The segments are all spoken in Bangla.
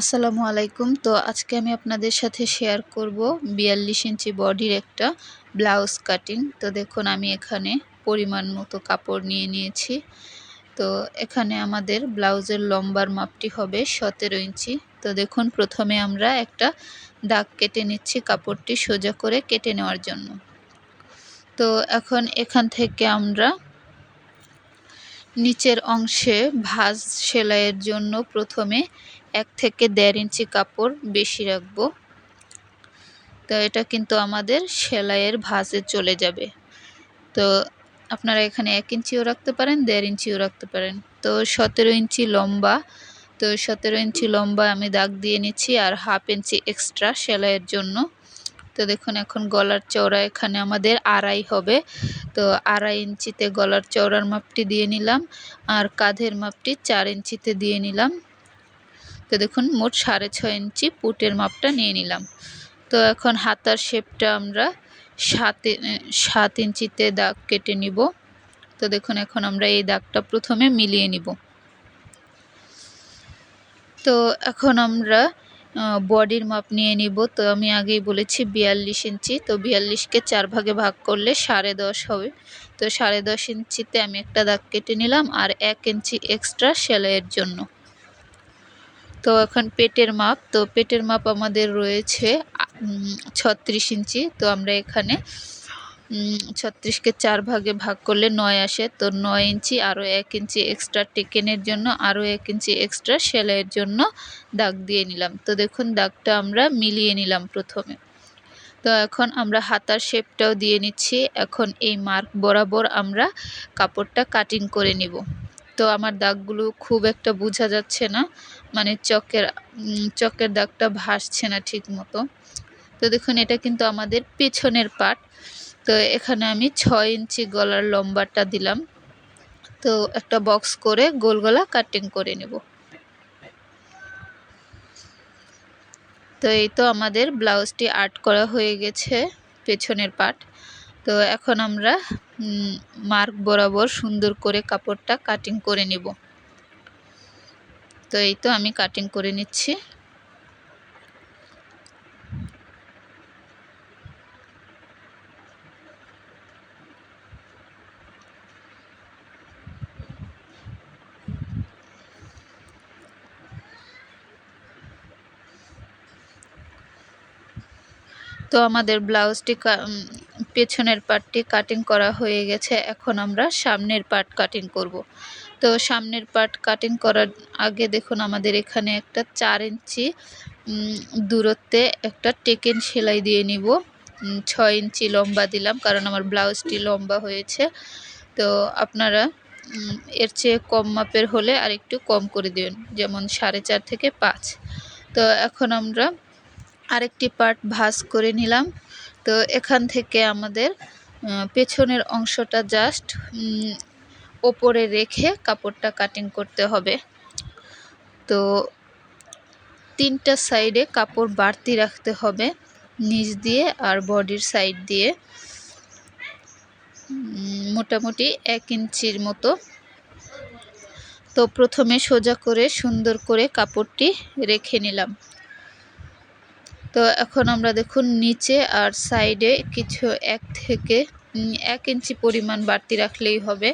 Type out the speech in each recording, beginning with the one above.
আসসালামু আলাইকুম। তো আজকে আমি আপনাদের সাথে শেয়ার করব বিয়াল্লিশ ইঞ্চি বডির একটা ব্লাউজ কাটিং তো দেখুন, আমি এখানে পরিমাণ মতো কাপড় নিয়ে নিয়েছি। তো এখানে আমাদের ব্লাউজের লম্বার মাপটি হবে সতেরো ইঞ্চি। তো দেখুন, প্রথমে আমরা একটা দাগ কেটে নিচ্ছি কাপড়টি সোজা করে কেটে নেওয়ার জন্য। তো এখন এখান থেকে আমরা নিচের অংশে ভাঁজ সেলাইয়ের জন্য প্রথমে এক থেকে দেড় ইঞ্চি কাপড় বেশি রাখব। তো এটা কিন্তু আমাদের সেলাইয়ের ভাঁজে চলে যাবে। তো আপনারা এখানে এক ইঞ্চিও রাখতে পারেন, দেড় ইঞ্চিও রাখতে পারেন। তো সতেরো ইঞ্চি লম্বা, তো সতেরো ইঞ্চি লম্বা আমি দাগ দিয়ে নিচ্ছি আর হাফ ইঞ্চি এক্সট্রা সেলাইয়ের জন্য। তো দেখুন, এখন গলার চওড়া এখানে আমাদের আড়াই হবে। তো আড়াই ইঞ্চিতে গলার চওড়ার মাপটি দিয়ে নিলাম আর কাঁধের মাপটি চার ইঞ্চিতে দিয়ে নিলাম। তো দেখুন, মোট সাড়ে ছয় ইঞ্চি পুটের মাপটা নিয়ে নিলাম। তো এখন হাতার শেপটা আমরা সাত সাত ইঞ্চিতে দাগ কেটে নিব। তো দেখুন, এখন আমরা এই দাগটা প্রথমে মিলিয়ে নিব। তো এখন আমরা বডির মাপ নিয়ে নিব। তো আমি আগেই বলেছি বিয়াল্লিশ ইঞ্চি। তো বিয়াল্লিশকে চার ভাগে ভাগ করলে সাড়ে দশ হবে। তো সাড়ে দশ ইঞ্চিতে আমি একটা দাগ কেটে নিলাম আর এক ইঞ্চি এক্সট্রা সেলাইয়ের জন্য। তো এখন পেটের মাপ। তো পেটের মাপ আমাদের রয়েছে ছত্রিশ ইঞ্চি। তো আমরা এখানে ছত্রিশকে চার ভাগে ভাগ করলে নয় আসে। তো নয় ইঞ্চি আরও এক ইঞ্চি এক্সট্রা টেকেনের জন্য, আরও এক ইঞ্চি এক্সট্রা সেলাইয়ের জন্য দাগ দিয়ে নিলাম। তো দেখুন, দাগটা আমরা মিলিয়ে নিলাম প্রথমে। তো এখন আমরা হাতার শেপটাও দিয়ে নিচ্ছি। এখন এই মার্ক বরাবর আমরা কাপড়টা কাটিং করে নিব। তো আমার দাগগুলো খুব একটা বোঝা যাচ্ছে না মানে চকের চকের দাগটা ভাসছে না ঠিক মতো তো দেখুন, এটা কিন্তু আমাদের পেছনের পাট তো এখানে আমি ছয় ইঞ্চি গলার লম্বাটা দিলাম। তো একটা বক্স করে গোল গলা কাটিং করে নেব। তো এই তো আমাদের ব্লাউজটি আর্ট করা হয়ে গেছে পেছনের পাট। তো এখন আমরা মার্ক বরাবর সুন্দর করে কাপড়টা কাটিং করে নিব। তো এই তো আমি কাটিং করে নিচ্ছি। তো আমাদের ব্লাউজটি পেছনের পার্টটি কাটিং করা হয়ে গেছে। এখন আমরা সামনের পার্ট কাটিং করব। তো সামনের পার্ট কাটিং করার আগে দেখুন, আমাদের এখানে একটা চার ইঞ্চি দূরত্বে একটা টেকেন সেলাই দিয়ে নিব। ছয় ইঞ্চি লম্বা দিলাম, কারণ আমার ব্লাউজটি লম্বা হয়েছে। তো আপনারা এর চেয়ে কম মাপের হলে আর একটু কম করে দেবেন, যেমন সাড়ে চার থেকে পাঁচ। তো এখন আমরা আরেকটি পার্ট ভাঁজ করে নিলাম। তো এখান থেকে আমাদের পেছনের অংশটা জাস্ট ওপরে রেখে কাপড়টা কাটিং করতে হবে। তো তিনটা সাইডে কাপড় বাড়তি রাখতে হবে, নিচ দিয়ে আর বডির সাইড দিয়ে। মোটামুটি এক ইঞ্চির মতো। তো প্রথমে সোজা করে সুন্দর করে কাপড়টি রেখে নিলাম। তো এখন আমরা দেখুন নিচে আর সাইডে কিছু এক থেকে এক ইঞ্চি পরিমাণ বাড়তি রাখলেই হবে।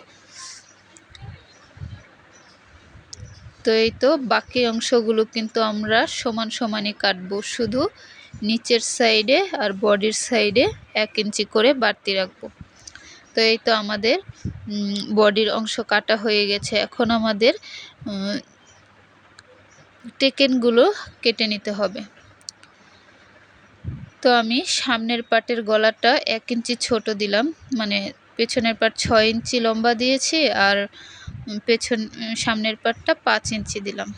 তো এই তো বাকি অংশগুলো কিন্তু আমরা সমান সমানই কাটবো। শুধু নিচের সাইডে আর বডির সাইডে এক ইঞ্চি করে বাড়তি রাখব। তো এই তো আমাদের বডির অংশ কাটা হয়ে গেছে। এখন আমাদের টেকেনগুলো কেটে নিতে হবে। তো আমি সামনের পাটের গলাটা এক ইঞ্চি ছোট দিলাম। মানে পেছনের পাট ছয় ইঞ্চি লম্বা দিয়েছি আর পেছন, সামনের পাটটা পাঁচ ইঞ্চি দিলাম।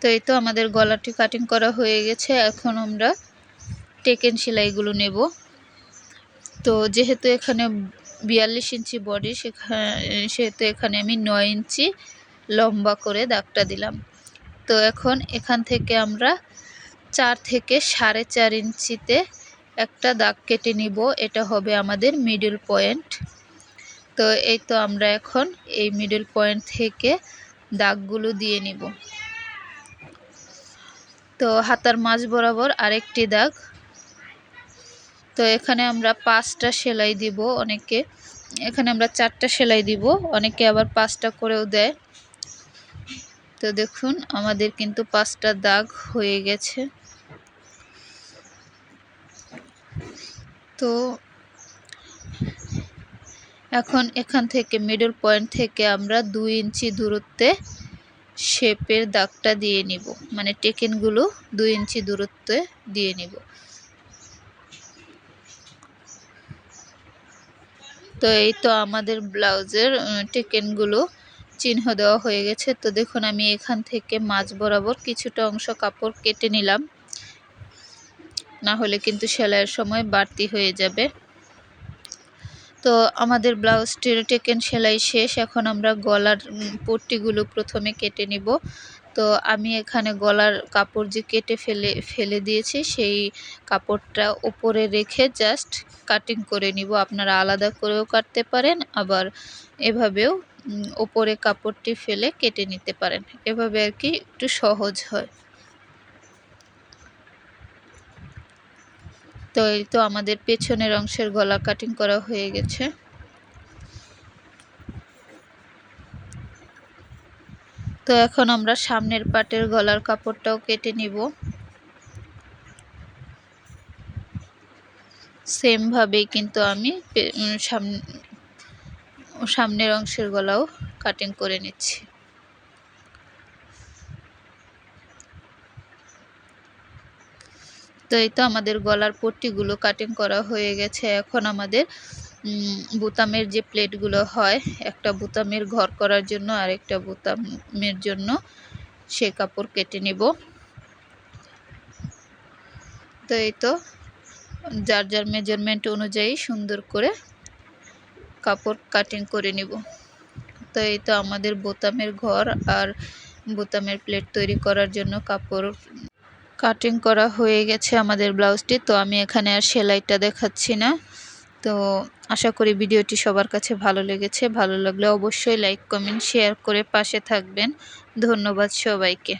তো এই তো আমাদের গলাটি কাটিং করা হয়ে গেছে। এখন আমরা টেকেন সেলাইগুলো নেব। তো যেহেতু এখানে বিয়াল্লিশ ইঞ্চি বডি সেখানে সেহেতু এখানে আমি নয় ইঞ্চি লম্বা করে দাগটা দিলাম। তো এখন এখান থেকে আমরা চার থেকে সাড়ে চার ইঞ্চিতে একটা দাগ কেটে নিব। এটা হবে আমাদের মিডল পয়েন্ট তো এই তো আমরা এখন এই মিডল পয়েন্ট থেকে দাগগুলো দিয়ে নিব। তো হাতার মাঝ বরাবর আরেকটি দাগ। তো এখানে আমরা পাঁচটা সেলাই দিব অনেকে। এখানে আমরা চারটা সেলাই দিব, অনেকে আবার পাঁচটা করেও দেয়। তো দেখুন, আমাদের কিন্তু পাঁচটা দাগ হয়ে গেছে। তো এখন এখান থেকে মিডল পয়েন্ট থেকে আমরা দুই ইঞ্চি দূরত্বে শেপের দাগটা দিয়ে নিব। মানে টেকেনগুলো দুই ইঞ্চি দূরত্বে দিয়ে নিব। তো এই তো আমাদের ব্লাউজের টেকেনগুলো চিহ্ন দেওয়া হয়ে গেছে। তো দেখুন, আমি এখান থেকে মাঝ বরাবর কিছুটা অংশ কাপড় কেটে নিলাম। না হলে কিন্তু সেলাইয়ের সময় বাড়তি হয়ে যাবে। তো আমাদের ব্লাউজটির টেকেন সেলাই শেষ। এখন আমরা গলার পট্টিগুলো প্রথমে কেটে নিব। তো আমি এখানে গলার কাপড় যে কেটে ফেলে ফেলে দিয়েছি, সেই কাপড়টা ওপরে রেখে জাস্ট কাটিং করে নিব। আপনারা আলাদা করেও কাটতে পারেন, আবার এভাবেও ওপরে কাপড়টি ফেলে কেটে নিতে পারেন। এভাবে আর কি একটু সহজ হয়। তো এই তো আমাদের পেছনের অংশের গলা কাটিং করা হয়ে গেছে। তো এখন আমরা সামনের পাটের গলার কাপড়টাও কেটে নিব। সেমভাবেই কিন্তু আমি সামনের অংশের গলাও কাটিং করে নিচ্ছি। তো এই তো আমাদের গলার পট্টিগুলো কাটিং করা হয়ে গেছে। এখন আমাদের বোতামের যে প্লেটগুলো হয়, একটা বোতামের ঘর করার জন্য আর একটা বোতামের জন্য সে কাপড় কেটে নেব। তো এই তো যার যার মেজারমেন্ট অনুযায়ী সুন্দর করে কাপড় কাটিং করে নিব। তো এই তো আমাদের বোতামের ঘর আর বোতামের প্লেট তৈরি করার জন্য কাপড় কাটিং করা হয়ে গেছে আমাদের ব্লাউজটি, তো আমি এখানে আর সেলাইটা দেখাচ্ছি না। তো আশা করি ভিডিওটি সবার কাছে ভালো লেগেছে। ভালো লাগলে অবশ্যই লাইক কমেন্ট শেয়ার করে পাশে থাকবেন। ধন্যবাদ সবাইকে।